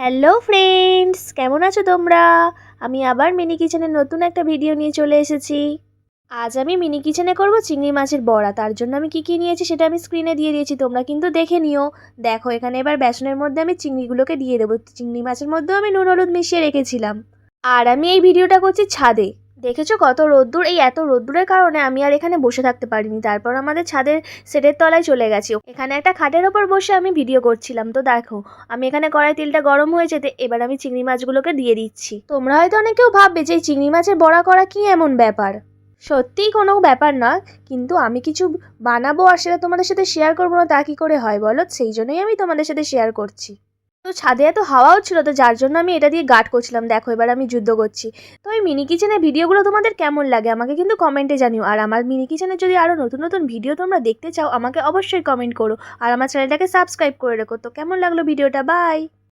Hello friends, কেমন আছো তোমরা? আমি আবার মিনি কিচেনের নতুন একটা ভিডিও নিয়ে চলে এসেছি। আজ আমি মিনি কিচেনে করব চিংড়ি মাছের বড়া। তার জন্য আমি কি কী নিয়েছি সেটা আমি স্ক্রিনে দিয়ে দিয়েছি। তোমরা কিন্তু দেখে নিও। দেখো, এখানে এবার বেসনের মধ্যে আমি চিংড়িগুলোকে দিয়ে দেবো। চিংড়ি মাছের মধ্যেও আমি নুন হলুদ মিশিয়ে রেখেছিলাম। আর আমি এই ভিডিওটা করছি ছাদে। দেখেছ কত রোদ্দুর? এই এত রোদ্দুরের কারণে আমি আর এখানে বসে থাকতে পারিনি। তারপর আমাদের ছাদের সেটের তলায় চলে গেছি। এখানে একটা খাটের ওপর বসে আমি ভিডিও করছিলাম। তো দেখো, আমি এখানে কড়াই তেলটা গরম হয়ে যেতে এবার আমি চিংড়ি মাছগুলোকে দিয়ে দিচ্ছি। তোমরা হয়তো অনেকেও ভাববে যে এই চিংড়ি মাছের বড়া করা কি এমন ব্যাপার? সত্যিই কোনো ব্যাপার না কিন্তু আমি কিছু বানাবো আর সেটা তোমাদের সাথে শেয়ার করব না, তা কী করে হয় বলো? সেই জন্যই আমি তোমাদের সাথে শেয়ার করছি। তো ছাদে এত হাওয়া ছিল তো যার জন্য আমি এটা দিয়ে গার্ড করছিলাম। দেখো, এবার আমি যুদ্ধ করছি। তো এই মিনি কিচেনের ভিডিওগুলো তোমাদের কেমন লাগে আমাকে কিন্তু কমেন্টে জানিও। আর আমার মিনি কিচেনের যদি আরও নতুন নতুন ভিডিও তোমরা দেখতে চাও, আমাকে অবশ্যই কমেন্ট করো। আর আমার চ্যানেলটাকে সাবস্ক্রাইব করে রেখো। তো কেমন লাগল ভিডিওটা? বাই!